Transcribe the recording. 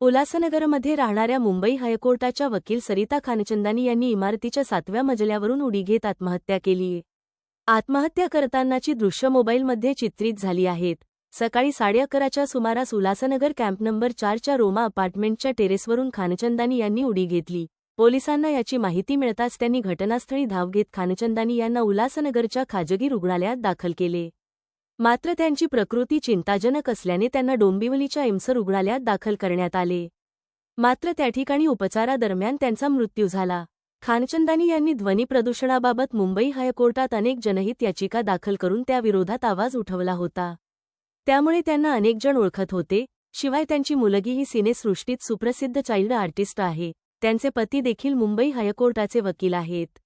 उल्हासनगरमध्ये राहणाऱ्या मुंबई हायकोर्टाच्या वकील सरिता खानचंदानी यांनी इमारतीच्या सातव्या मजल्यावरून उडी घेत आत्महत्या केलीय आत्महत्या करतानाची दृश्य मोबाईलमध्ये चित्रित झाली आहेत. सकाळी साडे अकराच्या सुमारास उल्हासनगर कॅम्प नंबर चारच्या रोमा अपार्टमेंटच्या टेरेसवरून खानचंदानी यांनी उडी घेतली. पोलिसांना याची माहिती मिळताच त्यांनी घटनास्थळी धाव घेत खानचंदानी यांना उल्हासनगरच्या खाजगी रुग्णालयात दाखल केले. मात्र त्यांची प्रकृती चिंताजनक असल्याने त्यांना डोंबिवलीच्या एम्स रुग्णालयात दाखल करण्यात आले. मात्र त्या ठिकाणी उपचारादरम्यान त्यांचा मृत्यू झाला. खानचंदानी यांनी ध्वनी प्रदूषणाबाबत मुंबई हायकोर्टात अनेक जनहित याचिका दाखल करून त्याविरोधात आवाज उठवला होता. त्यामुळे त्यांना अनेक जण ओळखत होते. शिवाय त्यांची मुलगी ही सिनेसृष्टीत सुप्रसिद्ध चाइल्ड आर्टिस्ट आहे. त्यांचे पती देखील मुंबई हायकोर्टाचे वकील आहेत.